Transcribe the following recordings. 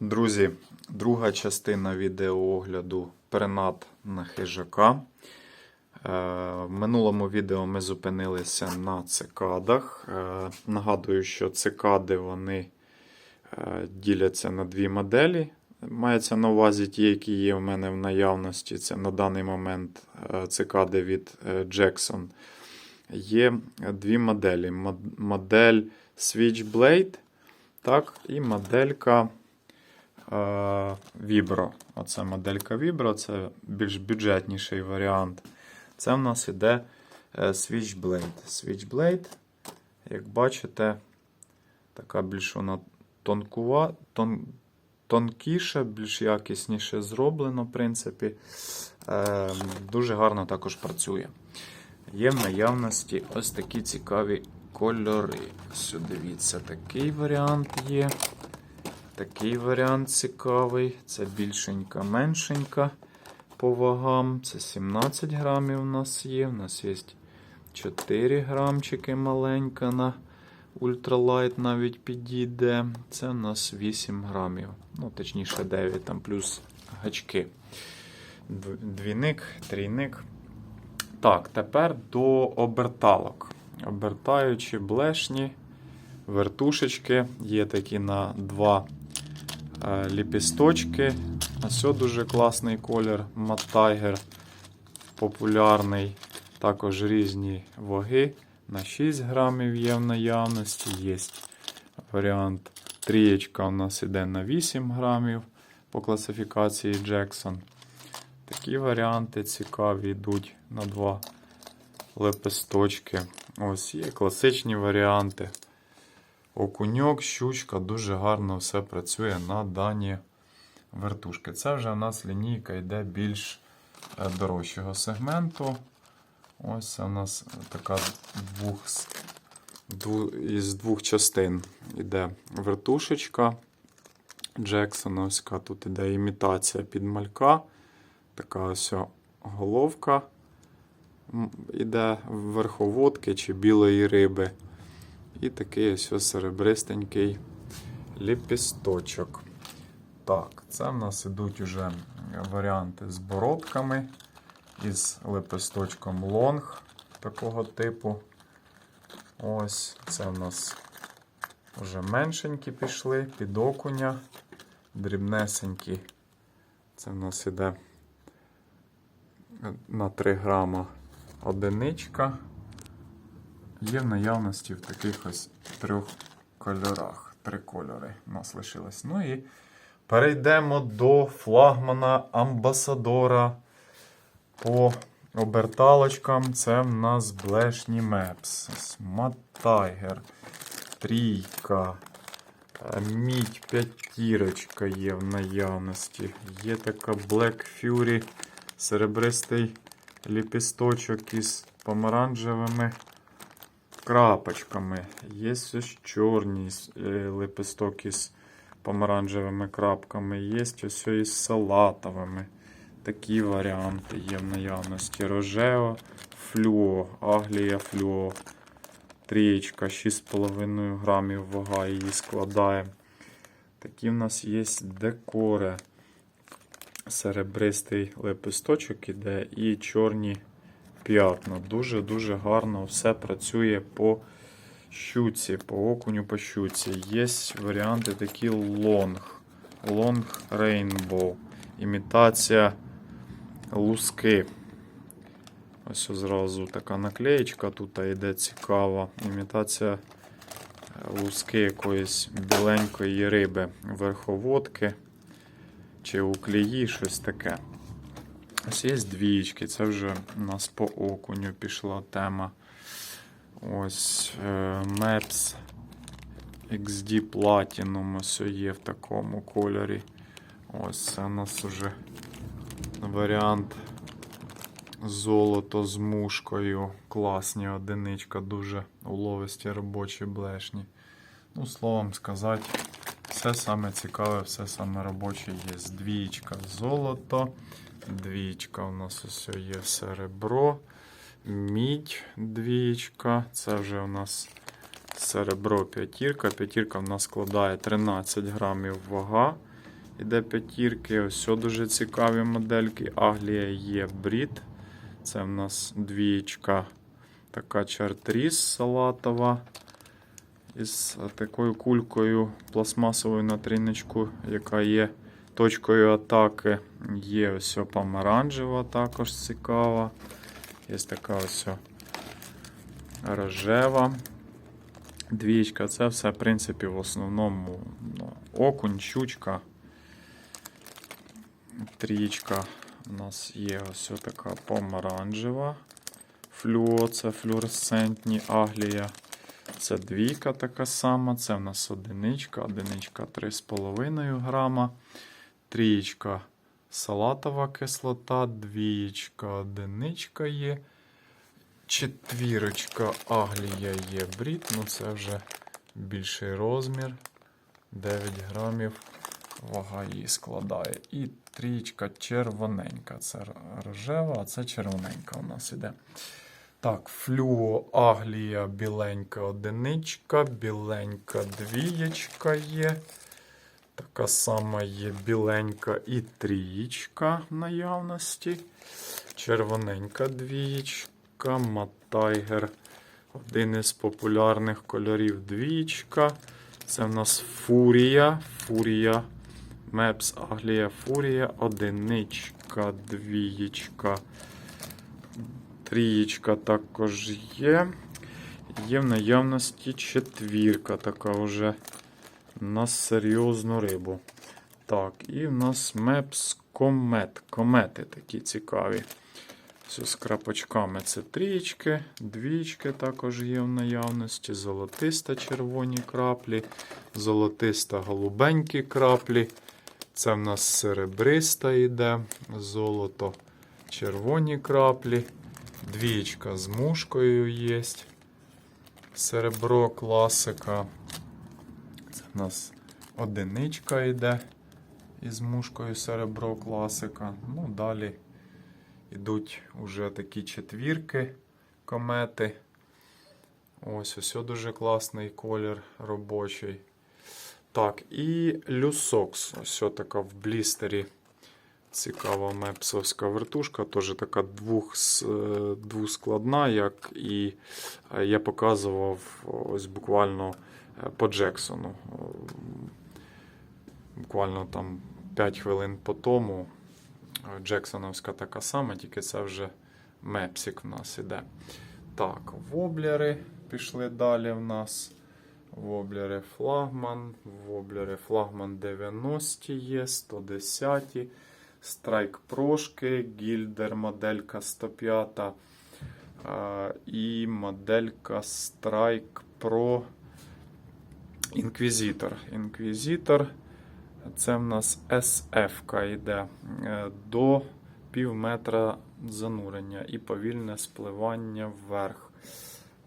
Друзі, друга частина відеоогляду перенад на хижака. Е, В минулому відео ми зупинилися на цикадах. Е, Нагадую, що цикади вони е, діляться на дві моделі. Мається на увазі ті, які є в мене в наявності. Це на даний момент цикади від Jackson. Є дві моделі: модель Switchblade так, і моделька Vibro. Оце моделька Vibro, це більш бюджетніший варіант. Це в нас іде е, Switchblade. Switchblade, як бачите, така більш вона тонкува, тон, тонкіша, більш якісніше зроблено, в принципі. Е, дуже гарно також працює. Є в наявності ось такі цікаві кольори. Ось дивіться, такий варіант є. Такий варіант цікавий. Це більшенька, меншенька по вагам. Це 17 грамів у нас є. У нас є 4 грамчики маленька на ультралайт навіть підійде. Це у нас 8 грамів. Ну, точніше, 9, там плюс гачки. Двійник, трійник. Так, тепер до оберталок. Обертаючи блешні, вертушечки, є такі на два е, ліпісточки. Ось дуже класний колір Mad Tiger, популярний. Також різні ваги. На 6 грамів є в наявності. Є варіант трієчка у нас іде на 8 грамів по класифікації Jackson. Такі варіанти цікаві йдуть на два лепесточки. Ось є класичні варіанти. Окуньок, щучка, дуже гарно все працює на дані вертушки. Це вже у нас лінійка йде більш е, дорожчого сегменту. Ось у нас така двох, із двох частин йде вертушечка Джексоновська. Тут іде імітація під малька. Така ось головка іде верховодки чи білої риби. І такий ось серебристенький ліпісточок. Так, це в нас ідуть уже варіанти з бородками із лепесточком лонг такого типу. Ось це в нас вже меншенькі пішли, під окуня, дрібнесенькі. Це в нас іде на 3 грама одиничка. Є в наявності в таких ось трьох кольорах. Три кольори у нас лишилось. Ну і перейдемо до флагмана амбасадора по оберталочкам. Це в нас Maps. Ось Tiger, трійка. е, Мідь п'ятірочка є в наявності. Є така Black Fury, серебристий ліпісточок із помаранчевими крапочками. Є ось чорні е, лепесток із помаранчевими крапками. Є ось із салатовими. Такі варіанти є в наявності. Рожео, флюо, аглія флюо. Трієчка 6,5 грамів вага її складає. Такі в нас є декори. Серебристий лепесточок іде і чорні п'ятна. Дуже-дуже гарно все працює по щуці, по окуню по щуці. Є варіанти такі лонг. Лонг Rainbow. Імітація луски. Ось зразу така наклеєчка тут йде цікава. Імітація е, луски якоїсь біленької риби, верховодки чи у клеї, щось таке. Ось є двічки, це вже у нас по окуню пішла тема. Ось е, Maps XD Platinum ось є в такому кольорі. Ось це у нас вже варіант золото з мушкою. Класні одиничка, дуже уловисті робочі блешні. Ну, словом сказати, все саме цікаве, все саме робоче є. Двічка золото. Двічка у нас ось є серебро. Мідь двічка. Це вже у нас серебро п'ятірка. П'ятірка в нас складає 13 грамів вага. Іде п'ятірки. Ось дуже цікаві модельки. Аглія є брід. Це в нас двієчка. Така чартріс салатова. Із такою кулькою пластмасовою на тріночку, яка є точкою атаки. Є ось помаранжева, також цікава. Є така ось рожева. Двічка, це все, в принципі, в основному ну, окунь, щучка. Трічка у нас є ось така помаранжева. Флюо, це флюоресцентні аглія. Це двійка така сама. Це в нас одиничка, одиничка 3,5 грама. Трієчка салатова кислота, двієчка, одиничка є. Четвірочка аглія є брід, ну це вже більший розмір. 9 грамів вага її складає. І трієчка червоненька. Це рожева, а це червоненька у нас іде. Так, флюо аглія біленька одиничка, біленька двієчка є. Така сама є біленька і трієчка в наявності. Червоненька двієчка, матайгер. Один із популярних кольорів двієчка. Це в нас фурія. Фурія. Мепс Аглія Фурія. Одиничка, двієчка. Трієчка також є. Є в наявності четвірка, така вже на серйозну рибу. Так, і в нас Мепс Комет. Комети такі цікаві. Все з крапочками це трієчки, двічки також є в наявності. Золотиста червоні краплі, золотиста голубенькі краплі. Це в нас серебриста йде, золото, червоні краплі. Двічка з мушкою є. Серебро класика. В нас одиничка йде із мушкою серебро класика. Ну, далі йдуть уже такі четвірки комети. Ось ось дуже класний колір робочий. Так, і люсокс. Ось така в блістері. Цікава мепсовська вертушка, теж така двох, двускладна, як і я показував ось буквально по Джексону. Буквально там 5 хвилин по тому. Джексоновська така сама, тільки це вже мепсик в нас іде. Так, воблери пішли далі в нас. Воблери флагман, воблери флагман 90 є, 110. Страйк прошки, гільдер моделька 105 а, і моделька Strike Pro Inquisitor. Inquisitor це в нас SF йде е, до пів метра занурення і повільне спливання вверх.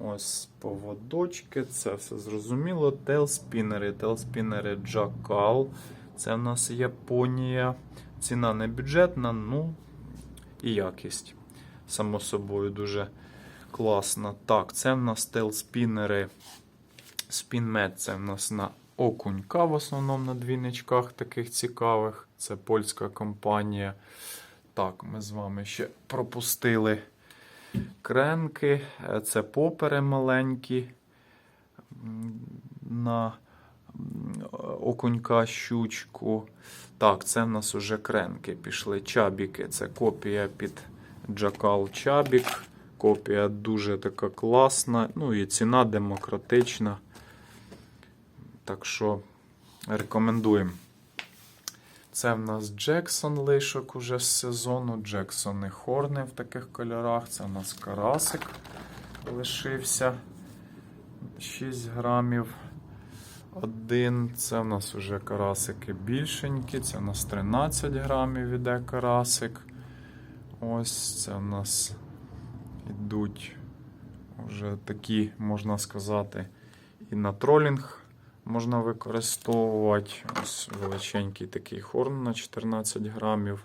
Ось поводочки, це все зрозуміло. Телспінери, телспінери Jackal. Це в нас Японія. Ціна не бюджетна, ну і якість. Само собою, дуже класна. Так, це в нас телспінери. Спінмет це в нас на окунька, в основному на двійничках таких цікавих. Це польська компанія. Так, ми з вами ще пропустили кренки. Це попери маленькі на окунька щучку. Так, це в нас уже кренки пішли. Чабіки. Це копія під Джакал Чабік. Копія дуже така класна. Ну і ціна демократична. Так що рекомендуємо. Це в нас Джексон лишок уже з сезону. Джексон і Хорни в таких кольорах. Це в нас карасик лишився 6 грамів. Один. Це в нас вже карасики більшенькі. Це в нас 13 грамів іде карасик. Ось це в нас йдуть вже такі, можна сказати, і на тролінг можна використовувати. Ось величенький такий хорн на 14 грамів.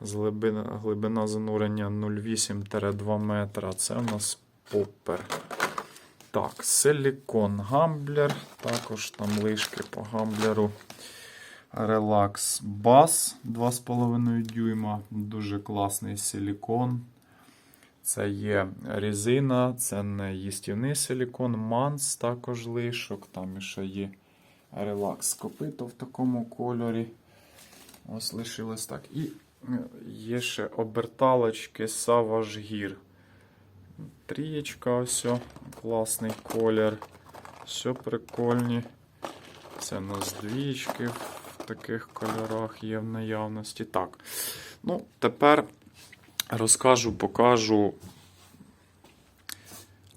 Глибина, глибина занурення 0,8-2 метра. Це в нас попер. Так, силікон гамблер. Також там лишки по гамблеру. Relax Bass 2,5 дюйма. Дуже класний силікон. Це є резина, це не їстівний силікон, манс також лишок. Там ще є релакс копито в такому кольорі. Ось лишилось так. І е, є ще оберталочки Gear. Трієчка, ось, класний колір. Все прикольні. Це у нас двічки в таких кольорах є в наявності. Так. Ну, тепер розкажу, покажу.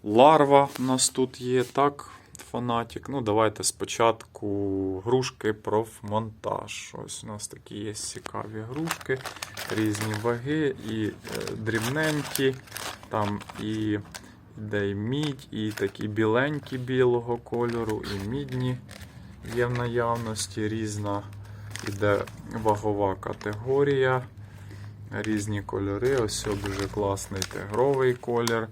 Ларва у нас тут є, так, фанатик. Ну, давайте спочатку грушки профмонтаж. Ось у нас такі є цікаві грушки, різні ваги, і е, дрібненькі, там і йде і мідь, і такі біленькі білого кольору, і мідні є в наявності. Різна іде вагова категорія, різні кольори. Ось дуже класний тигровий колір.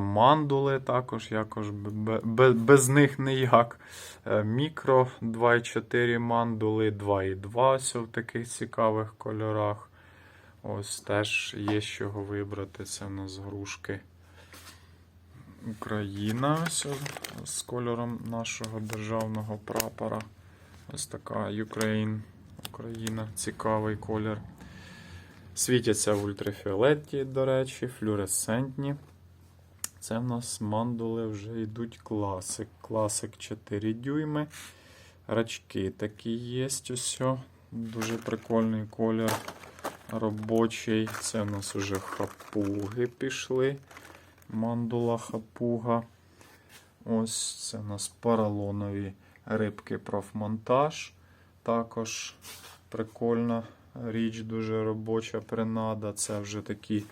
Мандули також, якось бе- бе- без них ніяк. Е, Мікро 2,4 мандули, 2,2 ось в таких цікавих кольорах. Ось теж є з чого вибрати. Це у нас грушки. Україна ось з кольором нашого державного прапора. Ось така Ukraine, Україна, цікавий колір. Світяться в ультрафіолеті, до речі, флюоресцентні. Це в нас мандули вже йдуть класик. Класик 4 дюйми. Рачки такі є. Ось. Дуже прикольний колір робочий. Це в нас вже хапуги пішли. Мандула хапуга. Ось це у нас поролонові рибки профмонтаж. Також прикольна річ, дуже робоча принада. Це вже такі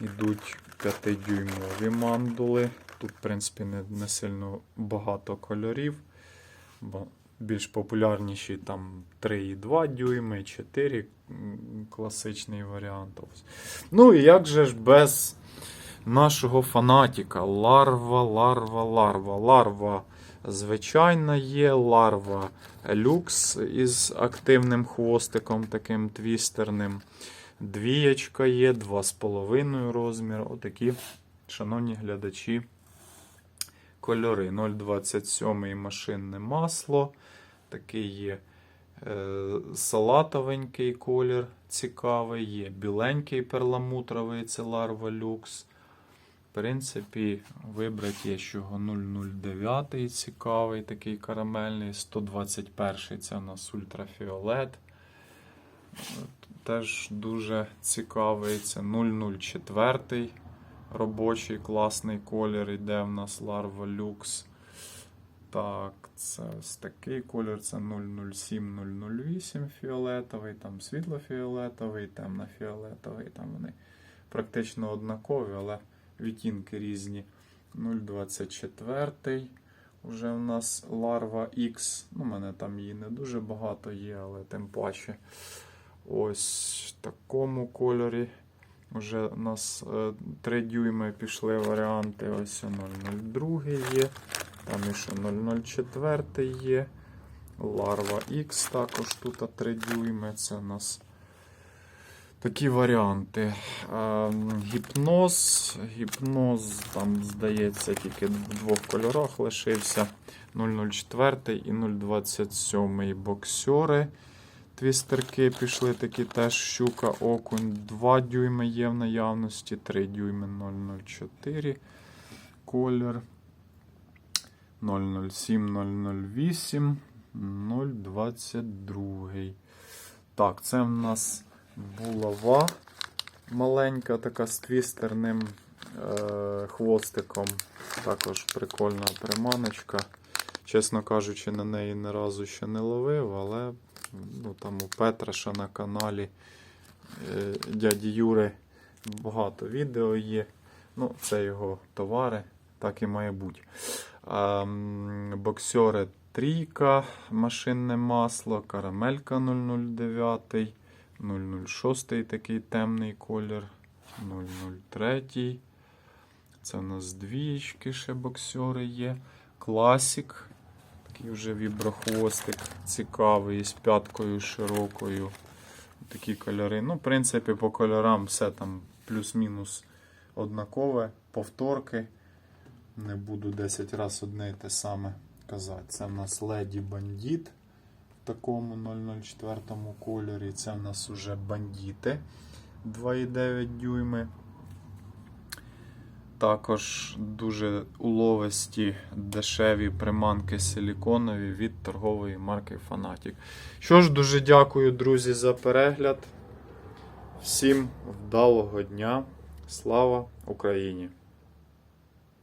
йдуть 5-дюймові мандули. Тут, в принципі, не, не сильно багато кольорів, бо більш популярніші там 3,2 дюйми, 4 класичний варіант. Ну і як же ж без нашого фанатіка? Ларва, ларва, ларва. Ларва звичайна є, ларва люкс із активним хвостиком, таким твістерним. Двієчка є, 2,5 розмір. Отакі, шановні глядачі, кольори. 0,27 машинне масло. Такий є е, салатовенький колір цікавий, є біленький перламутровий, це Larva Lux. В принципі, вибрати є чого 009 цікавий, такий карамельний, 121 це у нас ультрафіолет. Теж дуже цікавий. Це 004 робочий класний колір. Йде в нас Larva Lux. Так, це ось такий колір. Це 007, 008 фіолетовий, там світло-фіолетовий, темно-фіолетовий. Там вони практично однакові, але відтінки різні. 024. Уже в нас Larva X. У мене там її не дуже багато є, але тим паче. Ось в такому кольорі. Вже у нас 3 дюйми пішли варіанти. Ось 002 є. Там іще 004 є. Larva X також тут 3 дюйми. Це у нас такі варіанти. Ем, Гіпноз. Гіпноз, там, здається, тільки в двох кольорах лишився. 004 і 027 боксери. Твістерки пішли такі теж щука, окунь. 2 дюйми є в наявності, 3 дюйми 004 колір. 007, 008, 022. Так, це в нас булава маленька, така з твістерним е- хвостиком. Також прикольна приманочка. Чесно кажучи, на неї ні разу ще не ловив, але ну, там у Петраша на каналі е, дяді Юри багато відео є. Ну, це його товари, так і має бути. Ем, боксери трійка, машинне масло, карамелька 009, 006 такий темний колір, 003. Це у нас двічки ще боксери є. Класік. Такий вже віброхвостик цікавий, з п'яткою широкою. Такі кольори. Ну, в принципі, по кольорам все там плюс-мінус однакове. Повторки. Не буду 10 разів одне і те саме казати. Це в нас Леді Бандіт такому 004 кольорі. Це в нас уже бандіти 2,9 дюйми. Також дуже уловисті дешеві приманки силіконові від торгової марки Fanatic. Що ж, дуже дякую, друзі, за перегляд. Всім вдалого дня. Слава Україні!